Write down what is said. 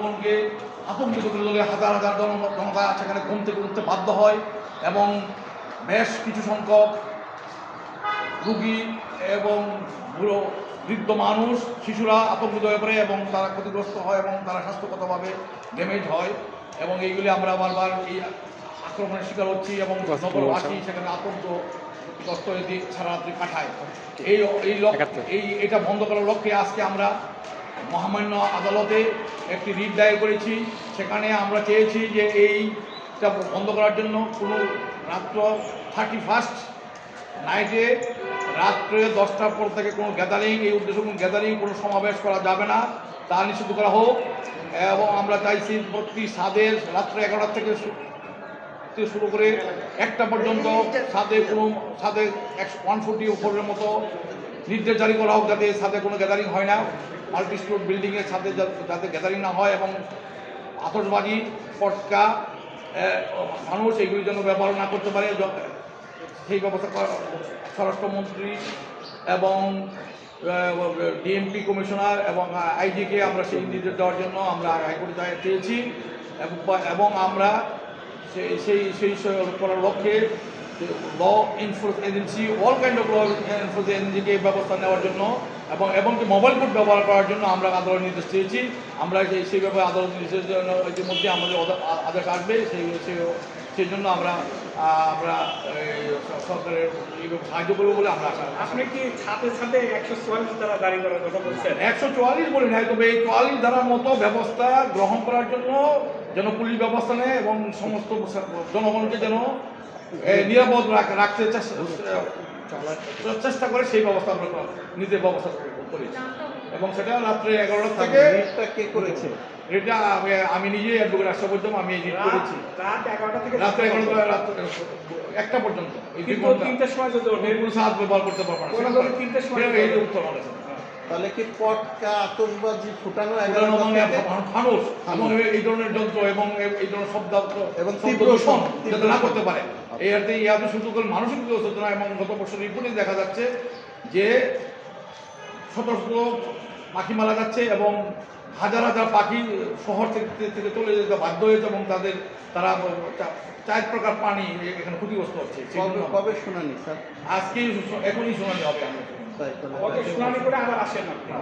জনগণকে আতঙ্কিত করে তোলে হাজার হাজার জন- জনতা সেখানে ঘুম থেকে উঠতে বাধ্য হয় এবং বেশ কিছু সংখ্যক রুগী এবং বুড়ো বৃদ্ধ মানুষ শিশুরা আতঙ্কিত হয়ে পড়ে এবং তারা ক্ষতিগ্রস্ত হয় এবং তারা স্বাস্থ্যগতভাবে ড্যামেজ হয় এবং এইগুলি আমরা বারবার এই আক্রমণের শিকার হচ্ছি এবং নগরবাসী সেখানে আতঙ্কগ্রস্ত হয়ে দিয়ে সারা রাত্রি কাটায় এই এই এই এটা বন্ধ করার লক্ষ্যে আজকে আমরা মহামান্য আদালতে একটি রিট দায়ের করেছি। সেখানে আমরা চেয়েছি যে এইটা বন্ধ করার জন্য কোনো রাত্র থার্টি ফার্স্ট নাইটে রাত্রে দশটার পর থেকে কোনো গ্যাদারিং, এই উদ্দেশ্যে কোনো গ্যাদারিং, কোনো সমাবেশ করা যাবে না। তা নিষিদ্ধ করা হোক। এবং আমরা চাইছি প্রতি সাদের রাত্রে এগারোটা থেকে শুরু করে একটা পর্যন্ত সাদে কোনো সাদে একশো ওয়ান ফোর্টি উপরের মতো নির্দেশ জারি করা হোক যাতে সাথে কোনো গ্যাদারিং হয় না। মাল্টি স্টোর বিল্ডিংয়ের সাথে যাতে গ্যাদারিং না হয় এবং আতসবাজি পটকা মানুষ এগুলির জন্য ব্যবহার না করতে পারে। সেই ব্যবস্থা স্বরাষ্ট্রমন্ত্রী এবং ডিএমপি কমিশনার এবং আইজিকে আমরা সেই নির্দেশ দেওয়ার জন্য আমরা হাইকোর্টে দায়ের চেয়েছি এবং আমরা সেই সেই সেই করার লক্ষ্যে law enforce agency all kind of law enforce এজেন্সিকে ব্যবস্থা নেওয়ার জন্য এবং এমনকি মোবাইল কোড ব্যবহার করার জন্য আমরা আদালত নির্দেশ দিয়েছি। আমরা সেই সেই ব্যাপারে আদালত নির্দেশের জন্য ইতিমধ্যে আমাদের আদেশ আসবে। সেই সেই- জন্য আমরা আমরা সরকারের সাহায্য করব বলে আমরা আশা আপনি কি সাথে সাথে একশো চুয়াল্লিশ দ্বারা দাঁড়ি করার কথা বলছেন? একশো চুয়াল্লিশ বলি নাই তবে এই চুয়াল্লিশ ধারার মতো ব্যবস্থা গ্রহণ করার জন্য যেন পুলিশ ব্যবস্থা নেয় এবং সমস্ত জনগণকে যেন নিরাপদ রাখতে চেষ্টা চেষ্টা করে সেই ব্যবস্থা আমরা নিতে ব্যবস্থা করেছি। এবং সেটা রাত্রে এগারোটা থেকে কে করেছে? এটা আমি- নিজে অ্যাডভোকেট আসা পর্যন্ত আমি রিট করেছি। রাত এগারোটা থেকে রাত্রে এগারোটা রাত্রে একটা পর্যন্ত। এই তিনটের সময় যদি কোনো সাহায্য ব্যবহার করতে পারব না। তিনটের সময় এই উত্তর। তাহলে কি পটকা আতঙ্কবাজি ফুটানো মানে ফানুস। এবং এই ধরনের যন্ত্র এবং এই- ধরনের শব্দ এবং দূষণ যাতে না করতে পারে। এই অর্থে ইয়াতে শুধু করে মানসিক চেতনা এবং গত বছর রিপোর্টে দেখা যাচ্ছে যে শত শত পাখি মারা যাচ্ছে এবং হাজার হাজার পাখি শহর থেকে চলে যেতে বাধ্য হয়েছে এবং তাদের তারা চার প্রকার পানি এখানে ক্ষতিগ্রস্ত হচ্ছে। কবে শুনানি স্যার? আজকেই এখনই শোনানি হবে। আমরা তাই ওকে শুনানি করে আবার আসেন আপনি।